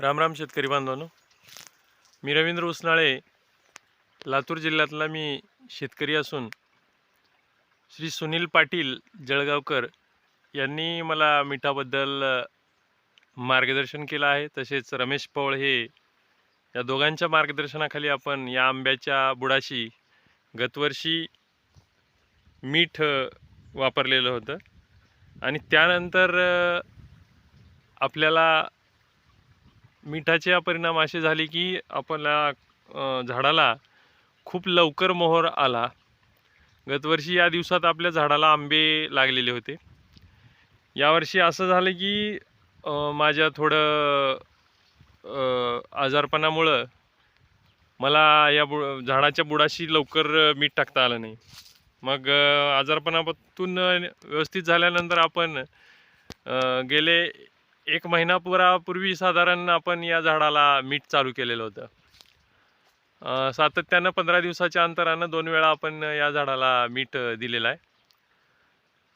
राम राम शेतकरी बांधवांनो. मी रवींद्र उसनाळे लातूर जिल्ह्यातला मी शेतकरी असून श्री सुनील पाटील जळगावकर यांनी मला मिठाबद्दल मार्गदर्शन केलं आहे. तसेच रमेश पवळ हे या दोघांच्या मार्गदर्शनाखाली आपण या आंब्याच्या बुडाशी गतवर्षी मीठ वापरलेलं होतं. आणि त्यानंतर आपल्याला मिठाचे परिणाम असे झाले की आपल्या झाडाला खूप लवकर मोहर आला. गतवर्षी या दिवसात आपल्या झाडाला आंबे लागलेले होते. यावर्षी असं झालं की माझ्या थोडं आजारपणामुळं मला या बु झाडाच्या बुडाशी लवकर मीठ टाकता आलं नाही. मग आजारपणापासून व्यवस्थित झाल्यानंतर आपण गेले एक महिनाभरापूर्वी साधारण आपण या झाडाला मीठ चालू केलेलं होतं. सातत्यानं पंधरा दिवसाच्या अंतरानं दोन वेळा आपण या झाडाला मीठ दिलेलं आहे.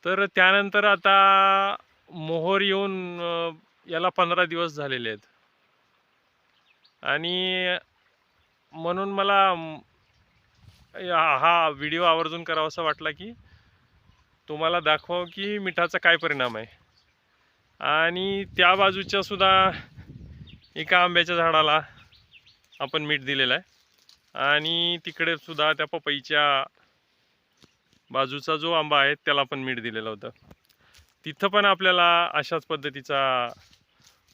तर त्यानंतर आता मोहर येऊन याला पंधरा दिवस झालेले आहेत. आणि म्हणून मला या- हा व्हिडिओ आवर्जून करावासा वाटला की तुम्हाला दाखवावं की मिठाचा काय परिणाम आहे. आणि त्या बाजूच्या सुद्धा एका आंब्याच्या झाडाला आपण मीठ दिलेलं आहे. आणि तिकडे सुद्धा त्या पपईच्या बाजूचा जो आंबा आहे त्याला पण मीठ दिलेलं होतं. तिथं पण आपल्याला अशाच पद्धतीचा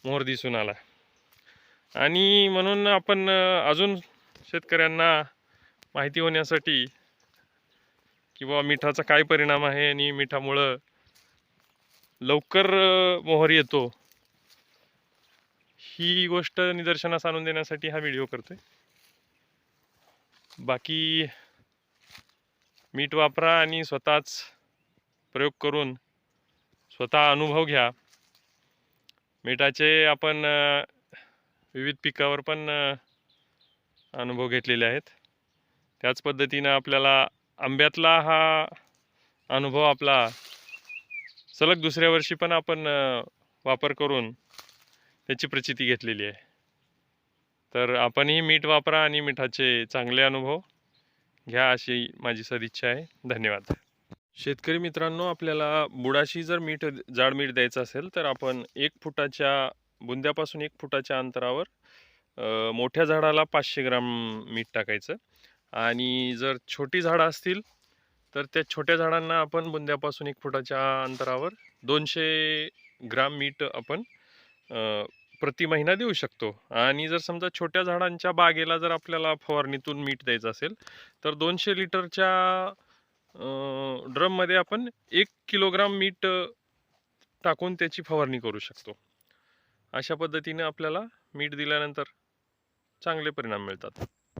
मोहर दिसून आला. आणि म्हणून आपण अजून शेतकऱ्यांना माहिती होण्यासाठी किंवा मिठाचा काय परिणाम आहे आणि मिठामुळं लवकर मोहर येतो. ही गोष्ट निदर्शनास आणून देण्यासाठी हा व्हिडिओ करतोय. बाकी मीठ वापरा आणि स्वतःच प्रयोग करून स्वतः अनुभव घ्या. मिठाचे आपण विविध पिकावर पण अनुभव घेतलेले आहेत. त्याच पद्धतीनं आपल्याला आंब्यातला हा अनुभव आपला सलग दुसऱ्या वर्षी पण आपण वापर करून त्याची प्रचिती घेतलेली आहे. तर आपणही मीठ वापरा आणि मिठाचे चांगले अनुभव घ्या अशी माझी सदिच्छा आहे. धन्यवाद. शेतकरी मित्रांनो आपल्याला बुडाशी जर मीठ जाड मीठ द्यायचं असेल तर आपण एक फुटाच्या बुंद्यापासून एक फुटाच्या अंतरावर मोठ्या झाडाला पाचशे ग्राम मीठ टाकायचं. आणि जर छोटी झाडं असतील तर त्या छोट्या झाडांना आपण बुंद्यापासून एक फुटाच्या अंतरावर दोनशे ग्राम मीठ आपण प्रति महिना देऊ शकतो. आणि जर समजा छोट्या झाडांच्या बागेला जर आपल्याला फवारणीतून मीठ द्यायचं असेल तर दोनशे लिटरच्या ड्रममध्ये आपण एक किलोग्राम मीठ टाकून त्याची फवारणी करू शकतो. अशा पद्धतीने आपल्याला मीठ दिल्यानंतर चांगले परिणाम मिळतात.